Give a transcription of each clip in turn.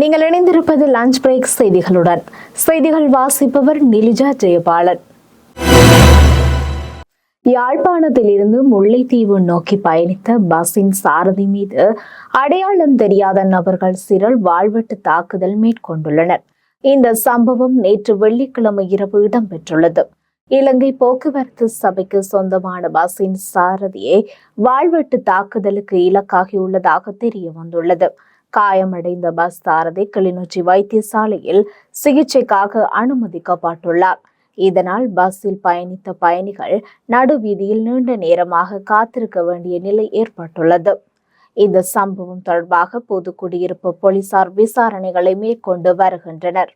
நீங்கள் இணைந்திருப்பது lunch break செய்திகளுடன். செய்திகள் வாசிப்பவர் நிலிஜா ஜெயபாலன். யாழ்ப்பாணத்திலிருந்து முல்லைத்தீவு நோக்கி பயணித்த பஸ்ஸின் சாரதி மீது அடையாளம் தெரியாத நபர்கள் சிறல் வாழ்வெட்டு தாக்குதல் மேற்கொண்டுள்ளனர். இந்த சம்பவம் நேற்று வெள்ளிக்கிழமை இரவு இடம்பெற்றுள்ளது. இலங்கை போக்குவரத்து சபைக்கு சொந்தமான பஸ்ஸின் சாரதியை வாழ்வெட்டு தாக்குதலுக்கு இலக்காகியுள்ளதாக தெரிய வந்துள்ளது காயமடைந்த பஸ் சாரதி கிளிநொச்சி வைத்தியசாலையில் சிகிச்சைக்காக அனுமதிக்கப்பட்டுள்ளார். இதனால் பஸ்ஸில் பயணித்த பயணிகள் நடுவீதியில் நீண்ட நேரமாக காத்திருக்க வேண்டிய நிலை ஏற்பட்டுள்ளது. இந்த சம்பவம் தொடர்பாக பொது குடியிருப்பு போலீசார் விசாரணைகளை மேற்கொண்டு வருகின்றனர்.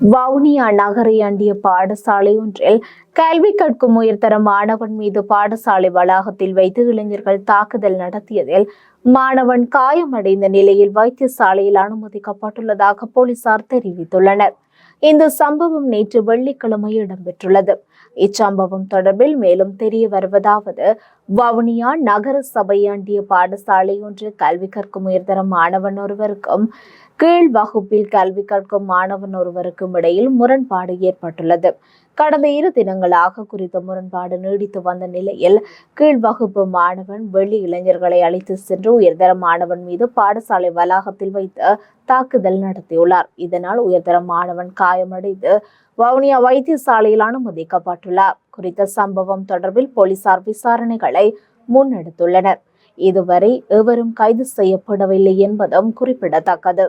வவுனியா நகரை அண்டிய பாடசாலை ஒன்றில் கல்வி கற்கும் உயர்தர மாணவன் மீது பாடசாலை வளாகத்தில் வைத்து இளைஞர்கள் தாக்குதல் நடத்தியதில் மாணவன் காயமடைந்த நிலையில் வைத்தியசாலையில் அனுமதிக்கப்பட்டுள்ளதாக போலீசார் தெரிவித்துள்ளனர். இந்த சம்பவம் நேற்று வெள்ளிக்கிழமை இடம்பெற்றுள்ளது. இச்சம்பவம் தொடர்பில் மேலும் தெரிய வருவதாவது வவுனியா நகர சபையாண்டிய பாடசாலை ஒன்று கல்வி கற்கும் உயர்தர மாணவன் ஒருவருக்கும் கீழ் வகுப்பில் கல்வி கற்கும் மாணவன் ஒருவருக்கும் இடையில் முரண்பாடு ஏற்பட்டுள்ளது. கடந்த இரு தினங்களாக குறித்த முரண்பாடு நீடித்து வந்த நிலையில் கீழ் வகுப்பு மாணவன் வெள்ளி இளைஞர்களை அழைத்து சென்று உயர்தர மாணவன் மீது பாடசாலை வளாகத்தில் வைத்து தாக்குதல் நடத்தியுள்ளார். இதனால் உயர்தர மாணவன் காயமடைந்து வவுனியா வைத்தியசாலையில் அனுமதிக்கப்பட்டுள்ளார். குறித்த சம்பவம் தொடர்பில் போலீசார் விசாரணைகளை முன்னெடுத்துள்ளனர். இதுவரை எவரும் கைது செய்யப்படவில்லை என்பதும் குறிப்பிடத்தக்கது.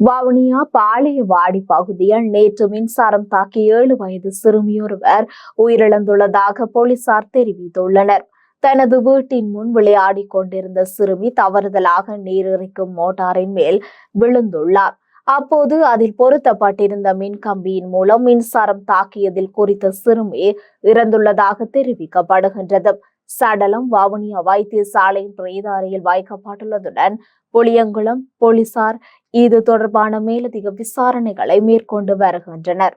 வவுனியா பாளையவாடி பகுதியில் நேற்று மின்சாரம் தாக்கி ஏழு வயது சிறுமியொருவர் உயிரிழந்துள்ளதாக போலீசார் தெரிவித்துள்ளனர். தனது வீட்டின் முன் விளையாடி கொண்டிருந்த சிறுமி தவறுதலாக நீரிறைக்கும் மோட்டாரின் மேல் விழுந்துள்ளார். அப்போது அதில் பொருத்தப்பட்டிருந்த மின் கம்பியின் மூலம் மின்சாரம் தாக்கியதில் குறித்த சிறுமி இறந்துள்ளதாக தெரிவிக்கப்படுகின்றது. சடலம் வவுனியா வைத்தியசாலையின் பிரேத அறையில் வைக்கப்பட்டுள்ளதுடன் புளியங்குளம் போலீசார் இது தொடர்பான மேலதிக விசாரணைகளை மேற்கொண்டு வருகின்றனர்.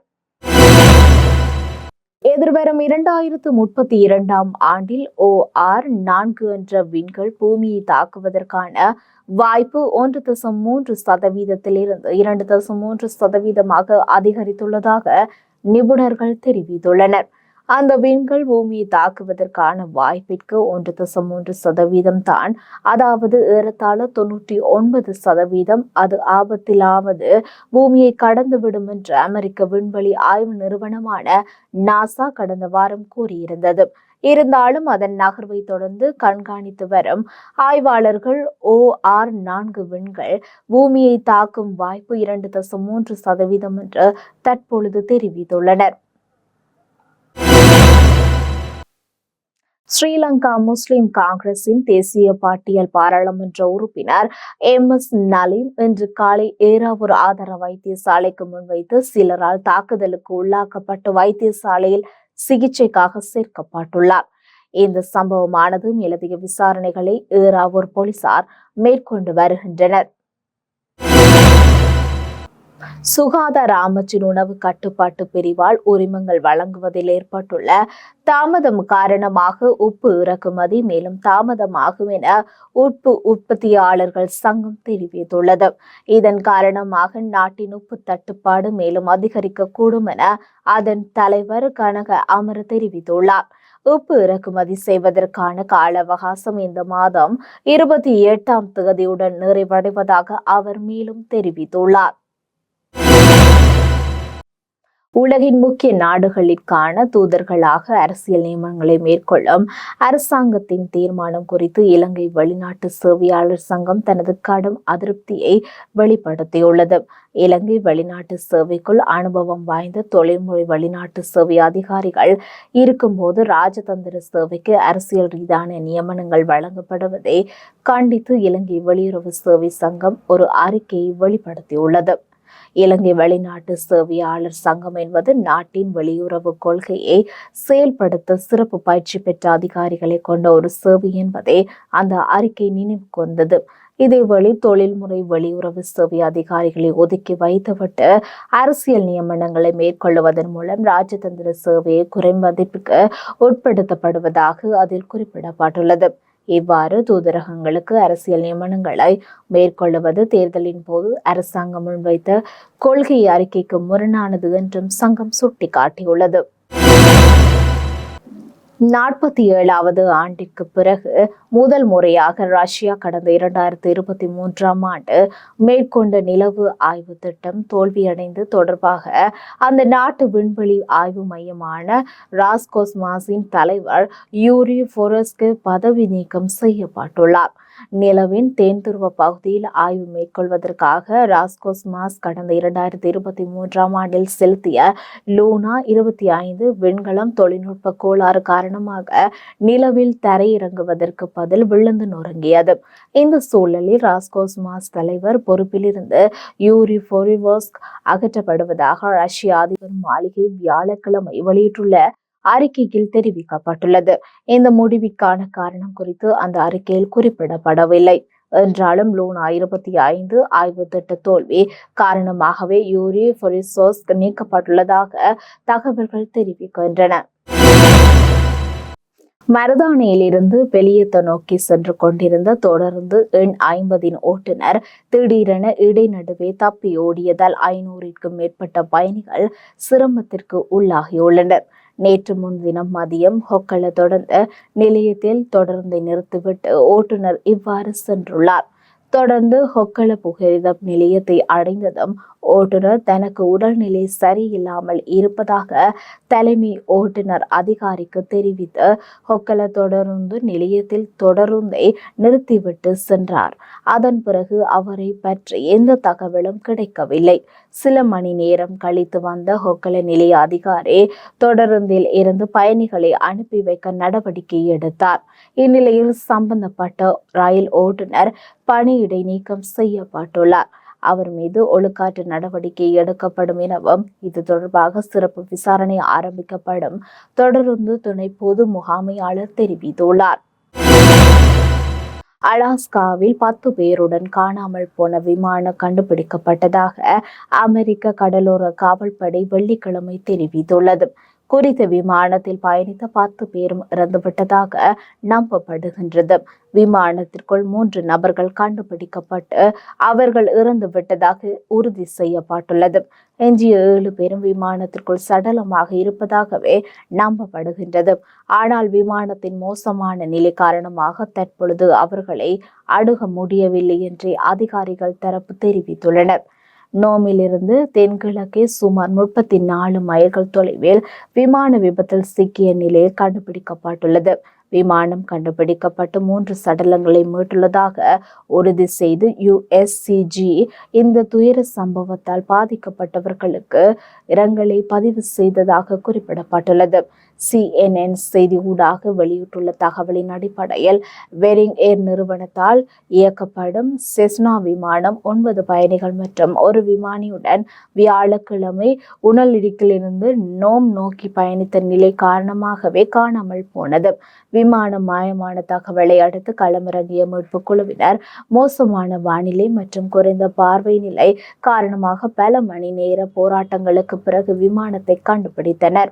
எதிர்வரும் இரண்டாயிரத்து முப்பத்தி இரண்டாம் ஆண்டில் ஓ ஆர் நான்கு என்ற விண்கள் பூமியை தாக்குவதற்கான வாய்ப்பு ஒன்று தசம் மூன்று சதவீதத்திலிருந்து இரண்டு தசம் மூன்று சதவீதமாக அதிகரித்துள்ளதாக நிபுணர்கள் தெரிவித்துள்ளனர். அந்த விண்கள் பூமியை தாக்குவதற்கான வாய்ப்பிற்கு ஒன்று தசம் மூன்று சதவீதம் தான். அதாவது ஏறத்தாழ தொன்னூற்றி ஒன்பது சதவீதம். அது ஆபத்திலாவது பூமியை கடந்துவிடும் என்று அமெரிக்க விண்வெளி ஆய்வு நிறுவனமான நாசா கடந்த வாரம் கூறியிருந்தது. இருந்தாலும் அதன் நகர்வை தொடர்ந்து கண்காணித்து வரும் ஆய்வாளர்கள் ஓ ஆர் நான்கு விண்கள் பூமியை தாக்கும் வாய்ப்பு இரண்டு தசம் மூன்று சதவீதம் என்று தற்பொழுது தெரிவித்துள்ளனர். ஸ்ரீலங்கா முஸ்லிம் காங்கிரசின் தேசிய பாட்டியல் பாராளுமன்ற உறுப்பினர் எம் எஸ் நலீம் இன்று காலை ஏறாவூர் ஆதார வைத்தியசாலைக்கு முன்வைத்து சிலரால் தாக்குதலுக்கு உள்ளாக்கப்பட்டு வைத்தியசாலையில் சிகிச்சைக்காக சேர்க்கப்பட்டுள்ளார். இந்த சம்பவமானது மேலதிக விசாரணைகளை ஏறாவூர் போலீசார் மேற்கொண்டு வருகின்றனர். சுகாதார அமைச்சின் உணவு கட்டுப்பாட்டு பிரிவால் உரிமங்கள் வழங்குவதில் ஏற்பட்டுள்ள தாமதம் காரணமாக உப்பு இறக்குமதி மேலும் தாமதமாகும் என உப்பு உற்பத்தியாளர்கள் சங்கம் தெரிவித்துள்ளது. இதன் காரணமாக நாட்டின் உப்பு தட்டுப்பாடு மேலும் அதிகரிக்கக்கூடும் என அதன் தலைவர் கனக அமர் தெரிவித்துள்ளார். உப்பு இறக்குமதி செய்வதற்கான கால அவகாசம் இந்த மாதம் இருபத்தி எட்டாம் தேதியுடன் நிறைவடைவதாக அவர் மேலும் தெரிவித்துள்ளார். உலகின் முக்கிய நாடுகளுக்கான தூதர்களாக அரசியல் நியமனங்களை மேற்கொள்ளும் அரசாங்கத்தின் தீர்மானம் குறித்து இலங்கை வெளிநாட்டு சேவையாளர் சங்கம் தனது கடும் அதிருப்தியை வெளிப்படுத்தியுள்ளது. இலங்கை வெளிநாட்டு சேவைக்குள் அனுபவம் வாய்ந்த தொழில்முறை வெளிநாட்டு சேவை அதிகாரிகள் இருக்கும்போது ராஜதந்திர சேவைக்கு அரசியல் ரீதியான நியமனங்கள் வழங்கப்படுவதை கண்டித்து இலங்கை வெளியுறவு சேவை சங்கம் ஒரு அறிக்கையை வெளிப்படுத்தியுள்ளது. இலங்கை வெளிநாட்டு சேவையாளர் சங்கம் என்பது நாட்டின் வெளியுறவு கொள்கையை செயல்படுத்த சிறப்பு பயிற்சி பெற்ற அதிகாரிகளை கொண்ட ஒரு சேவை என்பதை அந்த அறிக்கை நினைவு கொண்டது. இதேவேளை தொழில்முறை வெளியுறவு சேவை அதிகாரிகளை ஒதுக்கி வைத்துவிட்டு அரசியல் நியமனங்களை மேற்கொள்வதன் மூலம் ராஜதந்திர சேவையை குறைமதிப்புக்கு உட்படுத்தப்படுவதாக அதில் குறிப்பிடப்பட்டுள்ளது. இவ்வாறு தூதரகங்களுக்கு அரசியல் நியமனங்களை மேற்கொள்வது தேர்தலின் போது அரசாங்கம் முன்வைத்த கொள்கை அறிக்கைக்கு முரணானது என்றும் சங்கம் சுட்டிக்காட்டியுள்ளது. நாற்பத்தி ஏழாவது ஆண்டிற்கு பிறகு முதல் முறையாக ரஷ்யா கடந்த இரண்டாயிரத்தி இருபத்தி மூன்றாம் ஆண்டு மேற்கொண்ட நிலவு ஆய்வு திட்டம் தோல்வியடைந்து தொடர்பாக அந்த நாட்டு விண்வெளி ஆய்வு மையமான ராஸ்கோஸ்மாஸின் தலைவர் யூரி ஃபோரஸ்க்கு பதவி நீக்கம் செய்யப்பட்டுள்ளார். நிலவின் தென் துருவ பகுதியில் ஆய்வு மேற்கொள்வதற்காக ராஸ்கோஸ்மாஸ் கடந்த இரண்டாயிரத்தி இருபத்தி மூன்றாம் ஆண்டில் செலுத்திய லூனா இருபத்தி ஐந்து விண்கலம் தொழில்நுட்ப கோளாறு காரணமாக நிலவில் தரையிறங்குவதற்கு பதில் விழுந்து நொறுங்கியது. இந்த சூழலில் ராஸ்கோஸ்மாஸ் தலைவர் பொறுப்பிலிருந்து யூரி பொரிவோஸ்க் அகற்றப்படுவதாக ரஷ்ய அதிபர் மாளிகை வியாழக்கிழமை வெளியிட்டுள்ள அறிக்கையில் தெரிவிக்கப்பட்டுள்ளது. இந்த முடிவிற்கான காரணம் குறித்து அந்த அறிக்கையில் குறிப்பிடப்படவில்லை. என்றாலும் லூனா இருபத்தி ஐந்து ஆய்வு திட்ட தோல்வி காரணமாகவே யூரி பொரிசோஸ் நீக்கப்பட்டுள்ளதாக தகவல்கள் தெரிவிக்கின்றன. மருதானையிலிருந்து வெளியேத்த நோக்கி சென்று கொண்டிருந்த தொடர்ந்து எண் ஐம்பதின் ஓட்டுநர் திடீரென இடைநடுவே தப்பி ஓடியதால் ஐநூறிற்கும் மேற்பட்ட பயணிகள் சிரமத்திற்கு உள்ளாகியுள்ளனர். நேற்று முன்தினம் மதியம் ஹொக்கல தொடர்ந்த நிலையத்தில் தொடர்ந்து நிறுத்திவிட்டு ஓட்டுநர் இவ்வாறு சென்றுள்ளார். தொடர்ந்து ஹொக்கல புகரித நிலையத்தை அடைந்ததும் ஓட்டுநர் தனக்கு உடல்நிலை சரியில்லாமல் இருப்பதாக தலைமை ஓட்டுநர் அதிகாரிக்கு தெரிவித்து ஹொக்கல தொடருந்து நிலையத்தில் தொடருந்தை நிறுத்திவிட்டு சென்றார். அதன் பிறகு அவரை பற்றி எந்த தகவலும் கிடைக்கவில்லை. சில மணி நேரம் கழித்து வந்த ஹொக்கல நிலைய அதிகாரி தொடருந்தில் இருந்து பயணிகளை அனுப்பி வைக்க நடவடிக்கை எடுத்தார். இந்நிலையில் சம்பந்தப்பட்ட ரயில் ஓட்டுநர் பணியிடை நீக்கம் செய்யப்பட்டுள்ளார். அவர் மீது ஒழுக்காற்று நடவடிக்கை எடுக்கப்படும் எனவும் இது தொடர்பாக சிறப்பு விசாரணை ஆரம்பிக்கப்படும். தொடர்ந்து துணை பொது முகாமையாளர் தெரிவித்துள்ளார். அலாஸ்காவில் பத்து பேருடன் காணாமல் போன விமானம் கண்டுபிடிக்கப்பட்டதாக அமெரிக்க கடலோர காவல்படை வெள்ளிக்கிழமை தெரிவித்துள்ளது. குறித்த விமானத்தில் பயணித்த பத்து பேரும் இறந்துவிட்டதாக நம்பப்படுகின்றது. விமானத்திற்குள் மூன்று நபர்கள் கண்டுபிடிக்கப்பட்டு அவர்கள் இறந்து விட்டதாக உறுதி செய்யப்பட்டுள்ளது. எஞ்சிய ஏழு பேரும் விமானத்திற்குள் சடலமாக இருப்பதாகவே நம்பப்படுகின்றது. ஆனால் விமானத்தின் மோசமான நிலை காரணமாக தற்பொழுது அவர்களை அணுக முடியவில்லை என்று அதிகாரிகள் தரப்பு தெரிவித்துள்ளனர். நோமிலிருந்து தென்கிழக்கே சுமார் முப்பத்தி நாலு மைல்கள் தொலைவில் விமான விபத்தில் சிக்கிய நிலையில் கண்டுபிடிக்கப்பட்டுள்ளது. விமானம் கண்டுபிடிக்கப்பட்டு மூன்று சடலங்களை மீட்டுள்ளதாக உறுதி செய்து யுஎஸ்சிஜி இந்த துயர சம்பவத்தால் பாதிக்கப்பட்டவர்களுக்கு இரங்கலை பதிவு செய்ததாக குறிப்பிடப்பட்டுள்ளது. சிஎன்என் செய்தி ஊடாக வெளியிட்டுள்ள தகவலின் அடிப்படையில் வெரிங் ஏர் நிறுவனத்தால் இயக்கப்படும் செஸ்னா விமானம் ஒன்பது பயணிகள் மற்றும் ஒரு விமானியுடன் வியாழக்கிழமை உணலிடுக்கிலிருந்து நோம் நோக்கி பயணித்த நிலை காரணமாகவே காணாமல் போனது. விமானம் மாயமான தகவலை அடுத்து களமிறங்கிய மீட்பு குழுவினர் மோசமான வானிலை மற்றும் குறைந்த பார்வை நிலை காரணமாக பல மணி நேர போராட்டங்களுக்கு பிறகு விமானத்தை கண்டுபிடித்தனர்.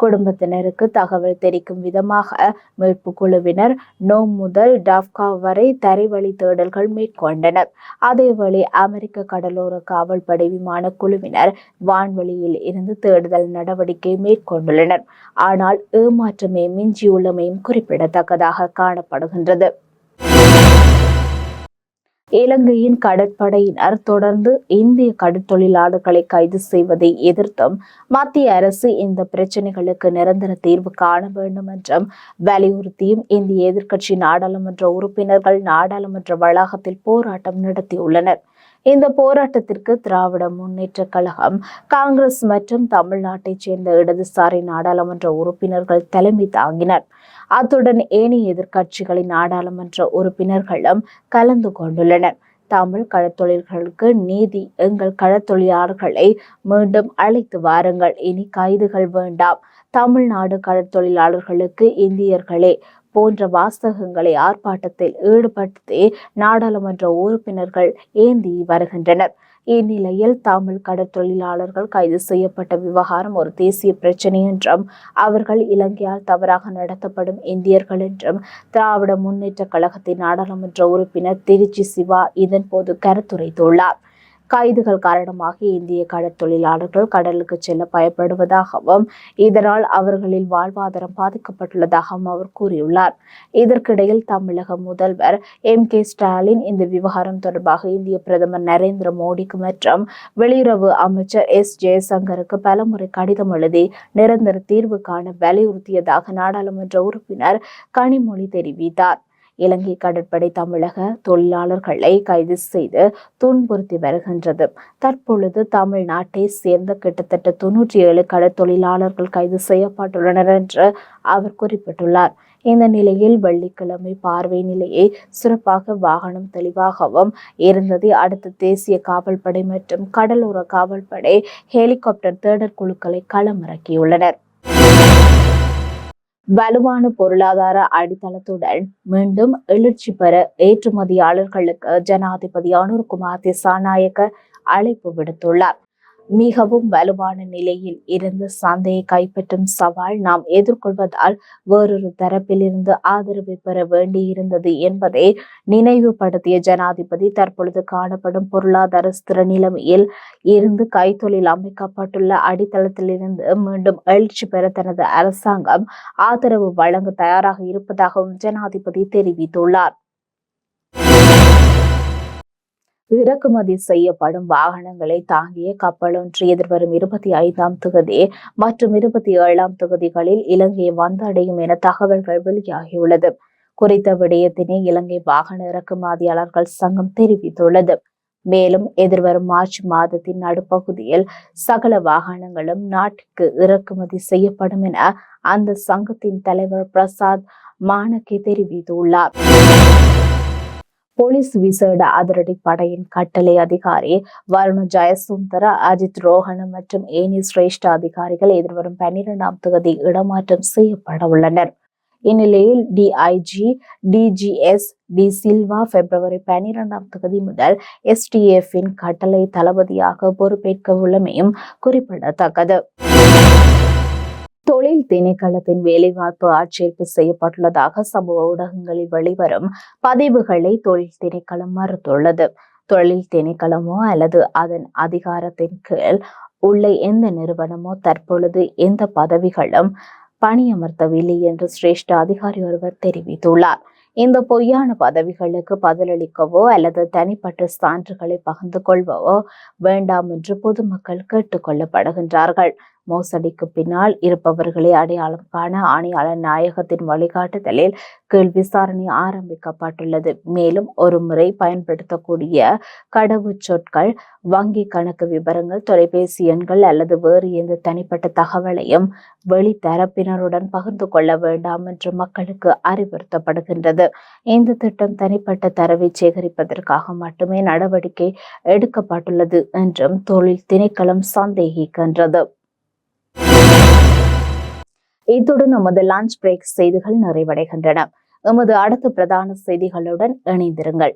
குடும்பத்தினருக்கு தகவல் தெரிவிக்கும் விதமாக மீட்பு குழுவினர் நோம் முதல் டாப்கா வரை தரைவழி தேடல்கள் மேற்கொண்டனர். அதேவேளை அமெரிக்க கடலோர காவல்படை விமான குழுவினர் வான்வெளியில் இருந்து தேடுதல் நடவடிக்கை மேற்கொண்டுள்ளனர். ஆனால் ஏமாற்றமே மிஞ்சியுள்ளமையும் குறிப்பிடத்தக்கதாக காணப்படுகின்றது. இலங்கையின் கடற்படையினர் தொடர்ந்து இந்திய கடற்தொழிலாளர்களை கைது செய்வதை எதிர்த்தும் மத்திய அரசு இந்த பிரச்சினைகளுக்கு நிரந்தர தீர்வு காண வேண்டும் என்றும் வலியுறுத்தியும் இந்திய எதிர்க்கட்சி நாடாளுமன்ற உறுப்பினர்கள் நாடாளுமன்ற வளாகத்தில் போராட்டம் நடத்தியுள்ளனர். இந்த போராட்டத்திற்கு திராவிட முன்னேற்ற கழகம் காங்கிரஸ் மற்றும் தமிழ்நாட்டைச் சேர்ந்த இடதுசாரி நாடாளுமன்ற உறுப்பினர்கள் தலைமை தாங்கினர். அத்துடன் ஏனைய எதிர்க்கட்சிகளின் நாடாளுமன்ற உறுப்பினர்களும் கலந்து கொண்டுள்ளனர். தமிழ் கடற்தொழில்களுக்கு நீதி எங்கள் கடற்தொழிலாளர்களை மீண்டும் அழைத்து வாருங்கள். இனி கைதுகள் வேண்டாம். தமிழ்நாடு கடற்தொழிலாளர்களுக்கு இந்தியர்களே போன்ற வாசகங்களை ஆர்ப்பாட்டத்தில் ஈடுபடுத்தி நாடாளுமன்ற உறுப்பினர்கள் ஏந்தி வருகின்றனர். இந்நிலையில் தமிழ் கடற்தொழிலாளர்கள் கைது செய்யப்பட்ட விவகாரம் ஒரு தேசிய பிரச்சினை என்றும் அவர்கள் இலங்கையால் தவறாக நடத்தப்படும் இந்தியர்கள் என்றும் திராவிட முன்னேற்ற கழகத்தின் நாடாளுமன்ற உறுப்பினர் திருச்சி சிவா இதன்போது கருத்துரைத்துள்ளார். கைதுகள் காரணமாக இந்திய கடற்தொழிலாளர்கள் கடலுக்கு செல்ல பயப்படுவதாகவும் இதனால் அவர்களின் வாழ்வாதாரம் பாதிக்கப்பட்டுள்ளதாகவும் அவர் கூறியுள்ளார். இதற்கிடையில் தமிழக முதல்வர் எம். கே. ஸ்டாலின் இந்த விவகாரம் தொடர்பாக இந்திய பிரதமர் நரேந்திர மோடிக்கு மற்றும் வெளியுறவு அமைச்சர் எஸ். ஜெயசங்கருக்கு பலமுறை கடிதம் எழுதி நிரந்தர தீர்வு காண வலியுறுத்தியதாக நாடாளுமன்ற உறுப்பினர் கனிமொழி தெரிவித்தார். இலங்கை கடற்படை தமிழக தொழிலாளர்களை கைது செய்து துன்புறுத்தி வருகின்றது. தற்பொழுது தமிழ்நாட்டை சேர்ந்த கிட்டத்தட்ட தொன்னூற்றி ஏழு கடற்தொழிலாளர்கள் கைது செய்யப்பட்டுள்ளனர் என்று அவர் குறிப்பிட்டுள்ளார். இந்த நிலையில் வெள்ளிக்கிழமை பார்வை நிலையை சிறப்பாக வாகனம் தெளிவாகவும் இருந்ததை. அடுத்து தேசிய காவல்படை மற்றும் கடலோர காவல்படை ஹெலிகாப்டர் தேடற் குழுக்களை களமிறக்கியுள்ளனர். வலுவான பொருளாதார அடித்தளத்துடன் மீண்டும் எழுச்சி பெற ஏற்றுமதியாளர்களுக்கு ஜனாதிபதி அனுர்குமார் திசாநாயக்க அழைப்பு விடுத்துள்ளார். மிகவும் வலுவான நிலையில் இருந்து சந்தையை கைப்பற்றும் சவால் நாம் எதிர்கொள்வதால் வேறொரு தரப்பிலிருந்து ஆதரவை பெற வேண்டியிருந்தது என்பதை நினைவுபடுத்திய ஜனாதிபதி தற்பொழுது காணப்படும் பொருளாதார ஸ்திர நிலைமையில் இருந்து கைத்தொழில் அமைக்கப்பட்டுள்ள அடித்தளத்திலிருந்து மீண்டும் எழுச்சி பெற தனது அரசாங்கம் ஆதரவு வழங்க தயாராக இருப்பதாகவும் ஜனாதிபதி தெரிவித்துள்ளார். இறக்குமதி செய்யப்படும் வாகனங்களை தாங்கிய கப்பலொன்று எதிர்வரும் இருபத்தி ஐந்தாம் தொகுதி மற்றும் இருபத்தி ஏழாம் தொகுதிகளில் இலங்கையை வந்தடையும் என தகவல்கள் வெளியாகியுள்ளது. குறித்த விடயத்தினை இலங்கை வாகன இறக்குமதியாளர்கள் சங்கம் தெரிவித்துள்ளது. மேலும் எதிர்வரும் மார்ச் மாதத்தின் நடுப்பகுதியில் சகல வாகனங்களும் நாட்டுக்கு இறக்குமதி செய்யப்படும் என அந்த சங்கத்தின் தலைவர் பிரசாத் மானக்கே தெரிவித்துள்ளார். போலீஸ் விசேட அதிரடி படையின் கட்டளை அதிகாரி வருண ஜெயசுந்தர அஜித் ரோஹன மற்றும் ஏனி சிரேஷ்ட அதிகாரிகள் எதிர்வரும் பன்னிரெண்டாம் தொகுதி இடமாற்றம் செய்யப்பட உள்ளனர். இந்நிலையில் DIG DGS De Silva February பன்னிரெண்டாம் தொகுதி முதல் எஸ்டிஎஃப்பின் கட்டளை தளபதியாக பொறுப்பேற்க உள்ளமையும் குறிப்பிடத்தக்கது. தொழில் திணைக்களத்தின் வேலைவாய்ப்பு ஆட்சேர்ப்பு செய்யப்பட்டுள்ளதாக சமூக ஊடகங்களில் வெளிவரும் பதிவுகளை தொழில் திணைக்களம் மறுத்துள்ளது. தொழில் திணைக்களமோ அல்லது அதன் அதிகாரத்தின் கீழ் உள்ள எந்த நிறுவனமோ தற்பொழுது எந்த பதவிகளும் பணியமர்த்தவில்லை என்று சிரேஷ்ட அதிகாரி ஒருவர் தெரிவித்துள்ளார். இந்த பொய்யான பதவிகளுக்கு பதிலளிக்கவோ அல்லது தனிப்பட்ட சான்றுகளை பகிர்ந்து கொள்வோ வேண்டாம் என்று பொதுமக்கள் கேட்டுக்கொள்ளப்படுகின்றார்கள் மோசடிக்கு பின்னால் இருப்பவர்களை அடையாளம் காண ஆணையாளர் நாயகத்தின் வழிகாட்டுதலில் கீழ் விசாரணை ஆரம்பிக்கப்பட்டுள்ளது. மேலும் ஒரு முறை பயன்படுத்தக்கூடிய கடவுச்சொற்கள் வங்கி கணக்கு விவரங்கள் தொலைபேசி எண்கள் அல்லது வேறு எந்த தனிப்பட்ட தகவலையும் வெளித்தரப்பினருடன் பகிர்ந்து கொள்ள வேண்டாம் என்று மக்களுக்கு அறிவுறுத்தப்படுகின்றது. இந்த திட்டம் தனிப்பட்ட தரவை சேகரிப்பதற்காக மட்டுமே நடவடிக்கை எடுக்கப்பட்டுள்ளது என்றும் தொழில் திணைக்களம் சந்தேகிக்கின்றது. இத்துடன் நமது லஞ்ச் பிரேக் செய்திகள் நிறைவடைகின்றன. எமது அடுத்த பிரதான செய்திகளுடன் இணைந்திருங்கள்.